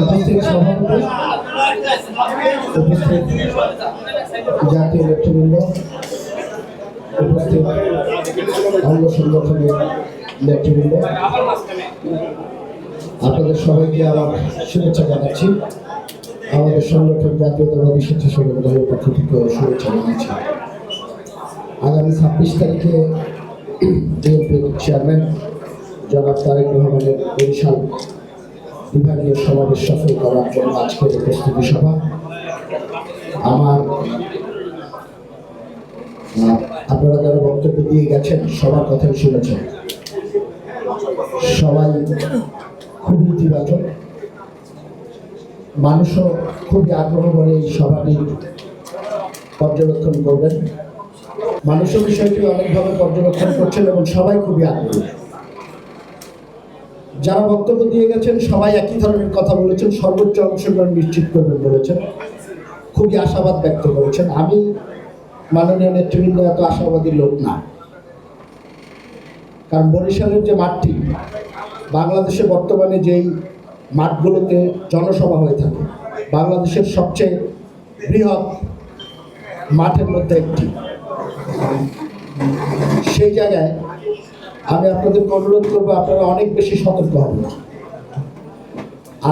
উপস্থিত সভাপতি, উপস্থিত জাতীয় নেতৃবৃন্দ, উপস্থিত অঙ্গ সংগঠনের নেতৃবৃন্দ, আপনাদের সবাইকে আমার শুভেচ্ছা জানাচ্ছি। আমাদের সংগঠন জাতীয়তাবাদী স্বেচ্ছাসেবক দলের পক্ষ থেকে শুভেচ্ছা জানাচ্ছি। আগামী ছাব্বিশ তারিখে বিএনপির চেয়ারম্যান জনাব তারেক রহমানের বরিশাল বিভাগীয় সমাবেশ সফল করার জন্য আজকের প্রস্তুতি সভা। আমার আপনারা যারা বক্তব্য দিয়ে গেছেন, সবার কথাই শুনেছেন। সবাই খুবই ইতিবাচক। মানুষও খুবই আগ্রহ করে এই সভাটি পর্যবেক্ষণ করবেন। মানুষও বিষয়টি অনেকভাবে পর্যবেক্ষণ করছেন এবং সবাই খুবই আগ্রহী। যারা বক্তব্য দিয়ে গেছেন, সবাই একই ধরনের কথা বলেছেন, সর্বোচ্চ অংশগ্রহণ নিশ্চিত করবেন বলেছেন। খুবই আশাবাদ ব্যক্ত করেছেন। আমি মাননীয় নেতৃবৃন্দ এত আশাবাদী লোক না। কারণ বরিশালের যে মাঠটি, বাংলাদেশে বর্তমানে যেই মাঠগুলোতে জনসভা হয়ে থাকে, বাংলাদেশের সবচেয়ে বৃহৎ মাঠের মধ্যে একটি। সেই জায়গায় আমি আপনাদেরকে অনুরোধ করব, আপনারা অনেক বেশি সতর্ক হবেন।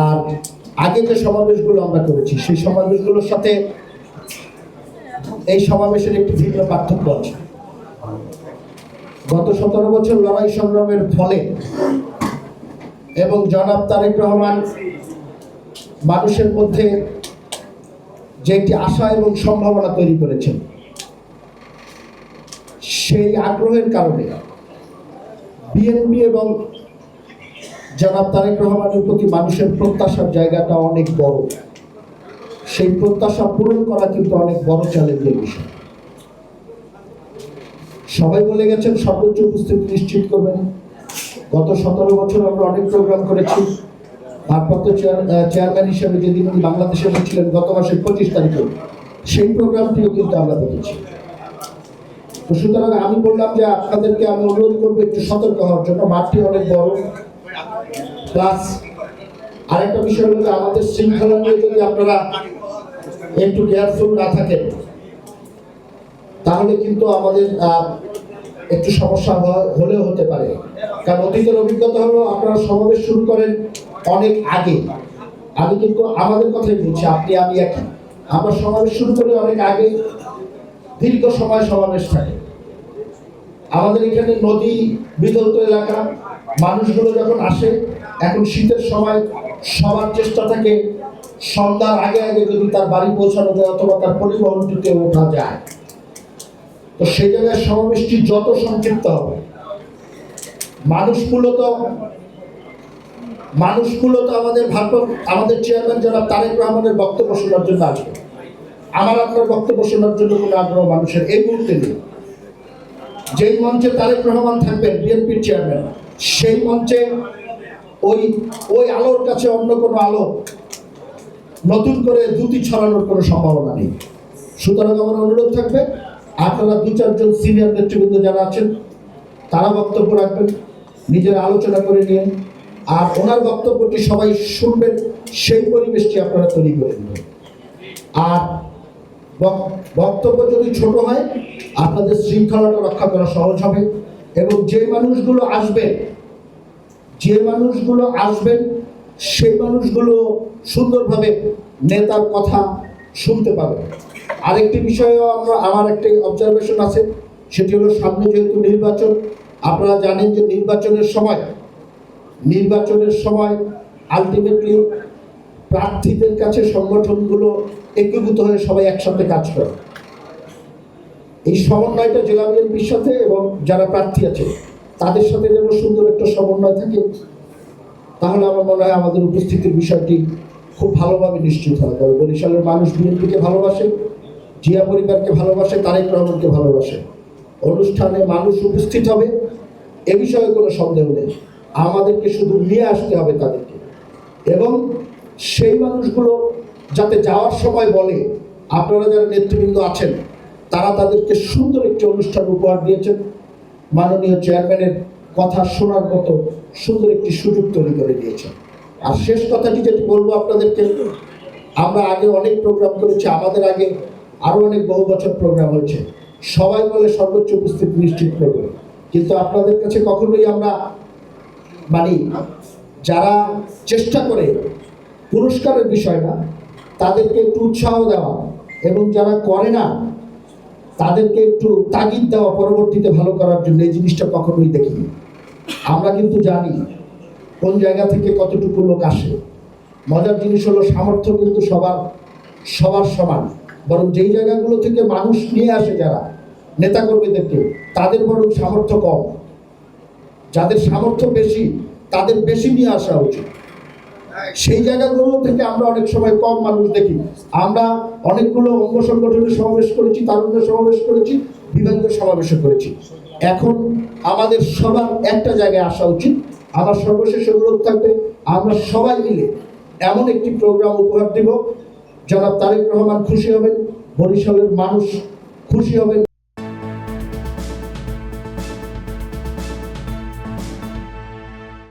আর আগে যে সমাবেশগুলো আমরা করেছি, সেই সমাবেশগুলোর সাথে এই সমাবেশের একটি ভিন্ন পার্থক্য আছে। গত সতেরো বছর লড়াই সংগ্রামের ফলে এবং জনাব তারেক রহমান মানুষের মধ্যে যে একটি আশা এবং সম্ভাবনা তৈরি করেছেন, সেই আগ্রহের কারণে বিএনপি এবং জনাব তারেক রহমানের প্রতি মানুষের প্রত্যাশার জায়গাটা অনেক বড়। সেই প্রত্যাশা পূরণ করা কিন্তু অনেক বড় চ্যালেঞ্জের বিষয়। সবাই বলে গেছেন সর্বোচ্চ উপস্থিতি নিশ্চিত করবেন। গত সতেরো বছর আমরা অনেক প্রোগ্রাম করেছি। ভারপ্রাপ্ত চেয়ারম্যান হিসেবে যেদিন উনি বাংলাদেশে এসেছিলেন গত মাসের পঁচিশ তারিখে, সেই প্রোগ্রামটিও কিন্তু আমরা দেখেছি। সুতরাং আমি বললাম যে আপনাদেরকে আমি অনুরোধ করব একটু সতর্ক হওয়ার জন্য, মাঠটি অনেক বড়। প্লাস আরেকটা বিষয় হলো আমাদের শৃঙ্খলা নিয়ে যদি আপনারা একটু কেয়ারফুল না থাকেন, তাহলে কিন্তু আমাদের একটু সমস্যা হলেও হতে পারে। কারণ অতীতের অভিজ্ঞতা হলো আপনারা সমাবেশ শুরু করেন অনেক আগে। আমি কিন্তু আমাদের কথাই বলছি, আপনি, আমি একই। আমরা সমাবেশ শুরু করি অনেক আগে, দীর্ঘ সময় সমাবেশ থাকে। আমাদের এখানে নদী বিতর্ক এলাকা, মানুষগুলো যখন আসে, এখন শীতের সময় সবার চেষ্টা থাকে সন্ধ্যার আগে আগে যদি তার বাড়ি পৌঁছানো যায় অথবা তার পরিবহনটিতে ওঠা যায়। তো সেই জায়গায় সমাবেশটি যত সংক্ষিপ্ত হবে। মানুষ মূলত মানুষ মূলত আমাদের ভারপ্রাপ্ত আমাদের চেয়ারম্যান যারা তারেক রহমানের বক্তব্য শোনার জন্য আসবে। আমার আপনার বক্তব্য শোনার জন্য কোনো আগ্রহ মানুষের এই মুহূর্তে নেই। যেই মঞ্চে তারেক রহমান থাকবেন, বিএনপির চেয়ারম্যান, সেই মঞ্চে ওই ওই আলোর কাছে অন্য কোনো আলো নতুন করে দুটি ছড়ানোর কোনো সম্ভাবনা নেই। সুতরাং আমার অনুরোধ থাকবে, আপনারা দু চারজন সিনিয়র নেতৃবৃন্দ যারা আছেন তারা বক্তব্য রাখবেন, নিজের আলোচনা করে নিয়ে আর ওনার বক্তব্যটি সবাই শুনবেন, সেই পরিবেশটি আপনারা তৈরি করে নেবেন আর বক্তব্য যদি ছোট হয়, আপনাদের শৃঙ্খলাটা রক্ষা করা সহজ হবে। এবং যে মানুষগুলো আসবেন যে মানুষগুলো আসবেন, সেই মানুষগুলো সুন্দরভাবে নেতার কথা শুনতে পাবে আরেকটি বিষয়েও আমরা, আমার একটি অবজারভেশন আছে, সেটি হলো সামনে যেহেতু নির্বাচন, আপনারা জানেন যে নির্বাচনের সময় নির্বাচনের সময় আলটিমেটলি প্রার্থীদের কাছে সংগঠনগুলো একীভূত হয়ে সবাই একসাথে কাজ করে। এই সমন্বয়টা জেলা বিএনপির সাথে এবং যারা প্রার্থী আছে, তাদের সাথে যেন সুন্দর একটা সমন্বয় থাকে, তাহলে আমার মনে হয় আমাদের উপস্থিতির বিষয়টি খুব ভালোভাবে নিশ্চিত হয় তবে বরিশালের মানুষ বিএনপিকে ভালোবাসে, জিয়া পরিবারকে ভালোবাসে, তারেক রহমানকে ভালোবাসে। অনুষ্ঠানে মানুষ উপস্থিত হবে, এ বিষয়ে কোনো সন্দেহ নেই। আমাদেরকে শুধু নিয়ে আসতে হবে তাদেরকে। এবং সেই মানুষগুলো যাতে যাওয়ার সময় বলে, আপনারা যারা নেতৃবৃন্দ আছেন, তারা তাদেরকে সুন্দর একটি অনুষ্ঠান উপহার দিয়েছেন। মাননীয় চেয়ারম্যানের কথা শোনার মতো সুন্দর একটি সুযোগ তৈরি করে দিয়েছেন। আর শেষ কথাটি যেটি বলব আপনাদেরকে, আমরা আগে অনেক প্রোগ্রাম করেছি, আমাদের আগে আরও অনেক বহু বছর প্রোগ্রাম হয়েছে। সবাই বলে সর্বোচ্চ উপস্থিতি নিশ্চিত করবে। কিন্তু আপনাদের কাছে কখনোই আমরা মানে যারা চেষ্টা করে পুরস্কারের বিষয় না, তাদেরকে একটু উৎসাহ দেওয়া এবং যারা করে না, তাদেরকে একটু তাগিদ দেওয়া পরবর্তীতে ভালো করার জন্য এই জিনিসটা কখনোই দেখিনি। আমরা কিন্তু জানি কোন জায়গা থেকে কতটুকু লোক আসে। মজার জিনিস হলো সামর্থ্য কিন্তু সবার সবার সমান। বরং যেই জায়গাগুলো থেকে মানুষ নিয়ে আসে যারা, নেতাকর্মীদেরকে, তাদের বরং সামর্থ্য কম। যাদের সামর্থ্য বেশি, তাদের বেশি নিয়ে আসা উচিত। সেই জায়গাগুলো থেকে আমরা অনেক সময় কম মানুষ দেখি। আমরা অনেকগুলো অঙ্গ সংগঠনের সমাবেশ করেছি তারুণ্যের সমাবেশ করেছি, বিভাগীয় সমাবেশও করেছি। এখন আমাদের সবার একটা জায়গায় আসা উচিত। আমার সর্বশেষ অনুরোধ থাকবে, আমরা সবাই মিলে এমন একটি প্রোগ্রাম উপহার দিব। জনাব তারেক রহমান খুশি হবেন, বরিশালের মানুষ খুশি হবেন।